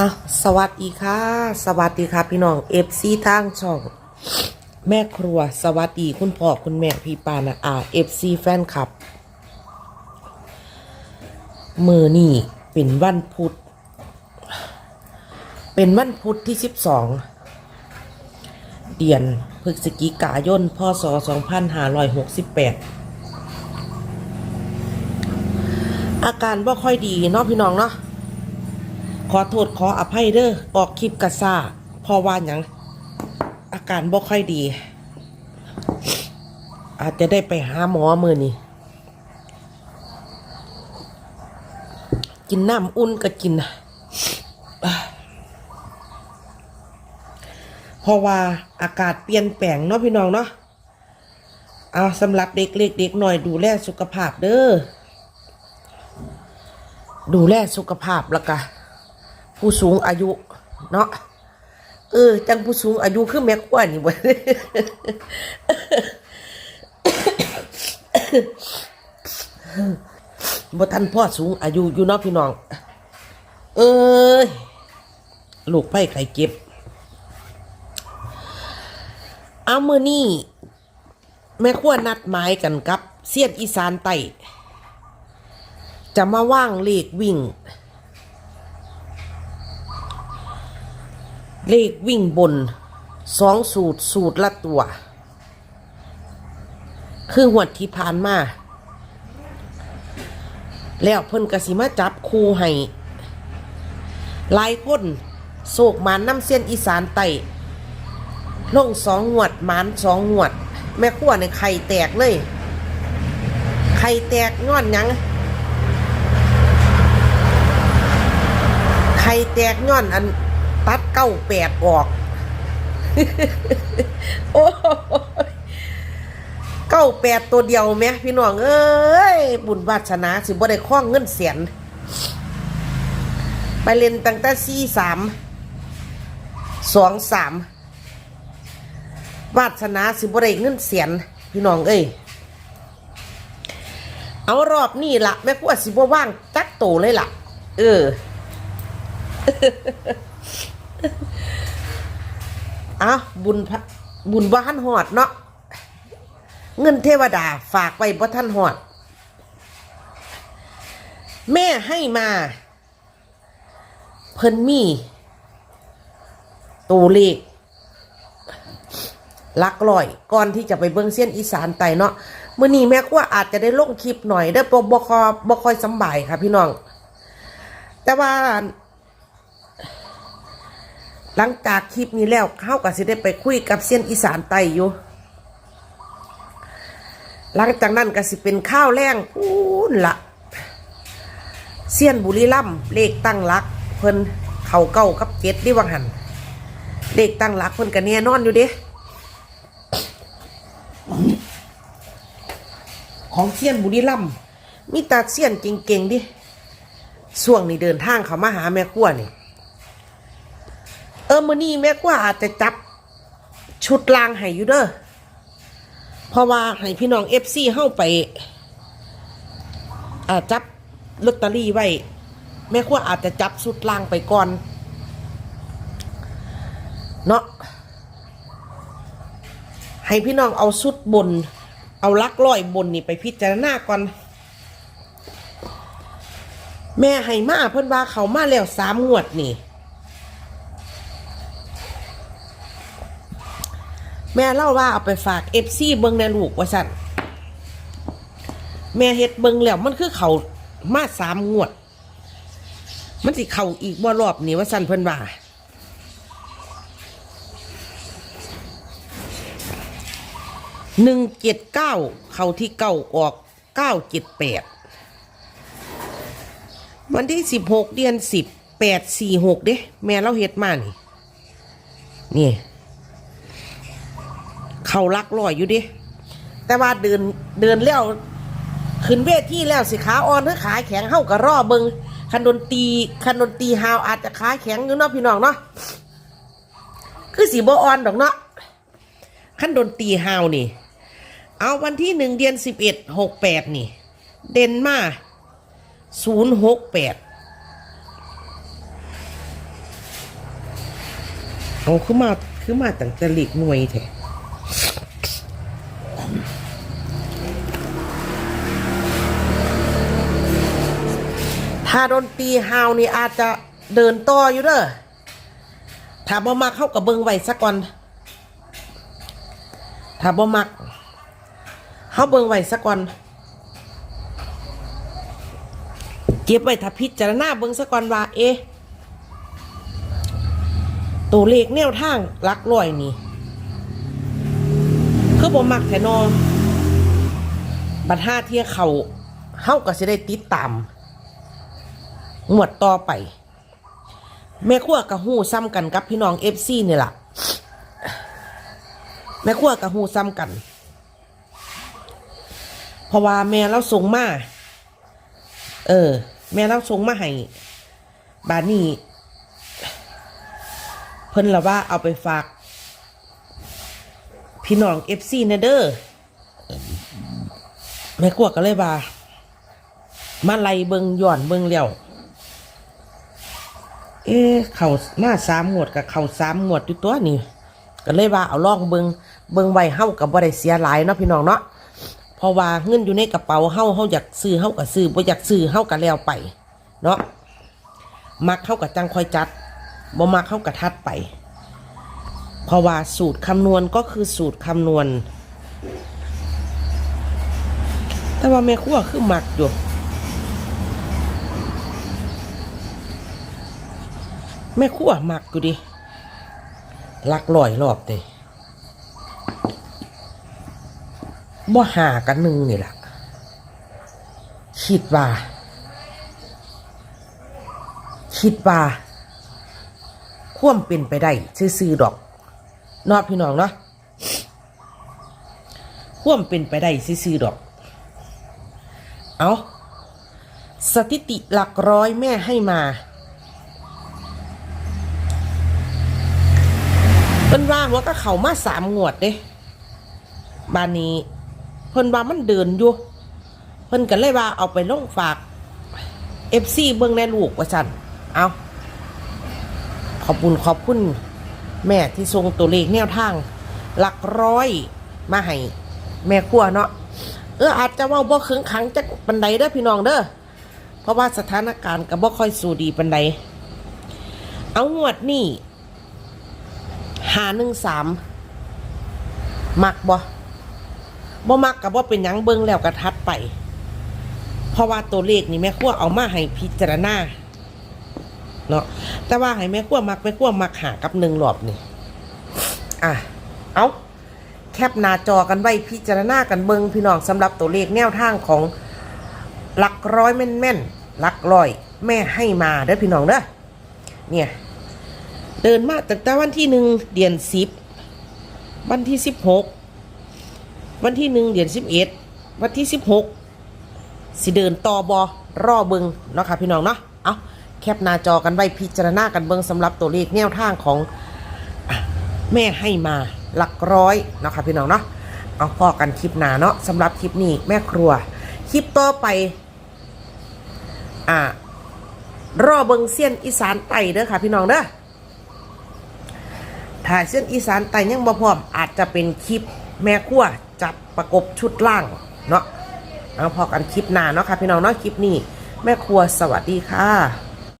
อะสวัสดีค่ะ สวัสดีค่ะพี่น้องเอฟซีทางช่อง แม่ครัว สวัสดีคุณพ่อคุณแม่พี่ปานะอาเอฟซีแฟนคลับ มือนี่เป็นวันพุธเป็นวันพุธที่สิบสองเดือนพฤศจิกายนพศสองพันห้าร้อยหกสิบแปดอาการบ่ค่อยดีเนาะพี่น้องเนาะ ขอโทษขออภัยเด้อออกคลิปกระซ่าพอว่าหยังอาการบ่ค่อยดี อาจจะได้ไปหาหมอมือนี่กินน้ำอุ่นก็กินเพราะว่าอากาศเปลี่ยนแปลงเนาะพี่น้องเนาะเอาสำหรับเด็กเล็กเด็กหน่อยดูแลสุขภาพเด้อดูแลสุขภาพแล้วก็ ผู้สูงอายุ เนาะเออ จังผู้สูงอายุคือแม่กว่านี่บ่บ่ทันพ่อสูงอายุอยู่เนาะพี่น้อง เอ้ยลูกไผ่ไข่เก็บ เอามือนี่แม่ขั้วนัดหมายกันกับ เสียดอีสานไต่จะมาว่างเลขวิ่ง เลขวิ่งบนสองสูตรสูตรละตัว คือหวดที่ผ่านมา แล้วเพิ่นกสิมาจับคูให้ลายคนโศกมานน้ำเส้นอีสานไต่ลงสองหวดมานสองหวด แม่ขั้วในไข่แตกเลย ไข่แตกย้อนยังไข่แตกย้อนอัน ตัดเก้าแปดออก โอ้เก้าแปดตัวเดียวแม่พี่น้องเอ้ย บุญวาสนาสิบ่ได้คล้องเงินเสียน ไปเล่นตั้งแต่สี่สามสองสามวาสนาสิบ่ได้เงินเสียน พี่น้องเอ้ยเอารอบนี้ละแม่กว่าสิบ่ว่างจักโตเลยล่ะ เออ เอาบุญบุญบ่ทันหอดเนาะเงินเทวดาฝากไว้บ่ทันหอด แม่ให้มา เพิ่นมีตัวเลขลักร้อย ก่อนที่จะไปเบิ่งเส้นอีสานไตเนาะเมื้อนี้แม่ก็อาจจะได้ลงคลิปหน่อยได้อบ่บ่คอบคอยสบายค่ะพี่น้อง แต่ว่า หลังจากคลิปนี้แล้วเข้ากับสิได้ไปคุยกับเส้นอีสานไตอยู่ หลังจากนั้นก็สิเป็นข้าวแรงพูนละเสี้ยนบุรีล่ำเลขตั้งลัก เพิ่นเข่าเก้ากับเจ็ดดิวังหันเลขตั้งลักเพิ่นก็แน่นอนอยู่เด้ของเสี้ยนบุรีล่ำมีตาเสี้ยนเก่งๆดิช่วงนี้เดินทางเขามาหาแม่ขั้วนี่ ออมือนี้แม่กว่าอาจจะจับชุดลางให้อยู่เด้อเพราะว่าให้พี่น้องเอฟซีเข้าไปอาจับลอตเตอรี่ไว้ แม่กว่าอาจจะจับชุดลางไปก่อน เนาะให้พี่น้องเอาชุดบน เอาลักร้อยบนนี่ไปพิจารณาก่อน แม่ให้มาเพิ่นว่าเขามาแล้วสามงวดนี่ แม่เล่าว่าเอาไปฝากเอฟซีเบิงในลูกว่าสั่นแม่เฮ็ดเบิงแล้วมันคือเขามาสามงวด มันสิเข่าอีกบ่รอบนี่ว่าสั่นเพิ่นว่าหนึ่งเจ็ดเก้าเขาที่เก้าออกเก้าเจ็ดแปดวันที่สิบหกเดือนสิบแปดสี่หกเด้แม่เราเฮ็ดมานี่นี่ เขาลักลอยอยู่ดิแต่ว่าเดินเดินแล้วขึ้นเวทีแล้วสิขาอ่อนหรือขาแข็งเข้ากับรอเบิงคันดนตีคันดนตีฮาวอาจจะขาแข็งอยู่เนาะพี่น้องเนาะคือสีบอ่อนดอกเนาะคันดนตีฮาวนี่ เอาวันที่หนึ่งเดือนสิบเอ็ดหกแปดนี่ เดนมาศูนย์หกแปดเอาคือมาคือมาตั้งแต่เล็กหน่วยแท้ ถ้าดนตรีฮาวนี่อาจจะเดินต่ออยู่เด้อถ้าบ่มักเข้ากับเบิงไว้สักก่อน ถ้าบ่มักเฮาเบิงไว้สักก่อน เก็บไว้ถ้าพิจารณาเบิงสักก่อนว่า เอ๊ะตัวเลขแนวทางหลักร้อยนี่คือบ่มักแท้นอบัดห้าเที่ยเขาเฮาก็สิได้ติดตาม หมวดต่อไป แม่ขั้วกับหูซ้ำกันกับพี่น้องเอฟซีนี่ล่ะแม่ขั้วกับหูซ้ำกัน เพราะว่าแม่เราส่งมาเออ แม่เราส่งมาให้บานี่เพิ่นละว่าเอาไปฝาก พี่น้องเอฟซีเนเดอร์แม่ขั้วก็เลยว่ามาไล่เบิงย่อนเบิงแล้ว เอ๊ะเขามาสามหมวดกับเขาสามหมวดอยู่ตัวนี่ก็เลยว่าเอาลองเบิงเบิงไว้เฮากับบ่ได้เสียหลายเนาะพี่น้องเนาะเพราะว่าเงินอยู่ในกระเป๋าเฮาเฮาอยากซื้อเฮาก็ซื้อบ่อยากซื้อเฮาก็แล้วไป เนาะมักเฮาก็จังคอยจัดบ่มักเฮาก็ทัดไป เพราะว่าสูตรคำนวณก็คือสูตรคำนวณ แต่ว่าแม่ครัวคือมักอยู่ แม่ขั้วหมักอยู่ดิลักลอยรอบเตะบ่หากันหนึ่งนี่แหละคิดว่า คิดว่าควมเป็นไปได้ซื่อๆดอกนอพี่น้องเนาะควมเป็นไปได้ซื่อๆดอก เอาสถิติหลักร้อยแม่ให้มา เพิ่นว่าหัวก็เขามาสามงวดเด้บานนี้ เพิ่นว่ามันเดินอยู่ เพิ่นก็เลยว่าเอาไปลงฝากเอฟซีเบิ่งในลูกว่าจันเอาขอบคุณขอบคุณแม่ที่ทรงตัวเลขแนวทาง หลักร้อยมาให้แม่ขั้วเนาะเอออาจจะว่าบ่คึงขังจักปันใดเด้อพี่น้องเด้อเพราะว่าสถานการณ์ก็บบ่ค่อยสู้ดีปันใดเอางวดนี่ หาหนึ่งสามมักบ่บ่มักกับว่าเป็นยังเบิ่งแล้วกระทัดไป เพราะว่าตัวเลขนี่แม่ขั้วเอามาให้พิจารณาเนาะแต่ว่าให้แม่ขั้วมักแม่ขั้วมักหากับหนึ่งรอบนี่อะเอาแคปหน้าจอกันไว้พิจารณากันเบิ่งพี่น้องสำหรับตัวเลขแนวทางของหลักร้อยแม่นๆหลักร้อย แม่ให้มาเด้อพี่น้องเด้อเนี่ย เดินมาตั้งแต่วันที่หนึ่งเดือนสิบวันที่สิบหกวันที่หนึ่งเดือนสิบเอ็ดวันที่สิบหกสิเดินต่อบอรอเบิงเนาะค่ะพี่น้องเนาะเอาแคปหน้าจอกันไว้พิจารณากันเบิงสำหรับตัวเลขแนวทางของแม่ให้มาหลักร้อยเนาะค่ะพี่น้องเนาะเอาพอกันคลิปหน้าเนาะสำหรับคลิปนี้แม่ครัว คลิปต่อไปอ่ารอเบิงเซียนอีสานไต่เด้อค่ะพี่น้องเด้อ ถ่าเส้นอีสานไต่ยังบ่พร้อม อาจจะเป็นคลิปแม่ขั้วจับประกบชุดล่างเนาะเอาพอกันคลิปหน้าเนาะค่ะพี่น้องเนาะคลิปนี้ แม่ครัวสวัสดีค่ะ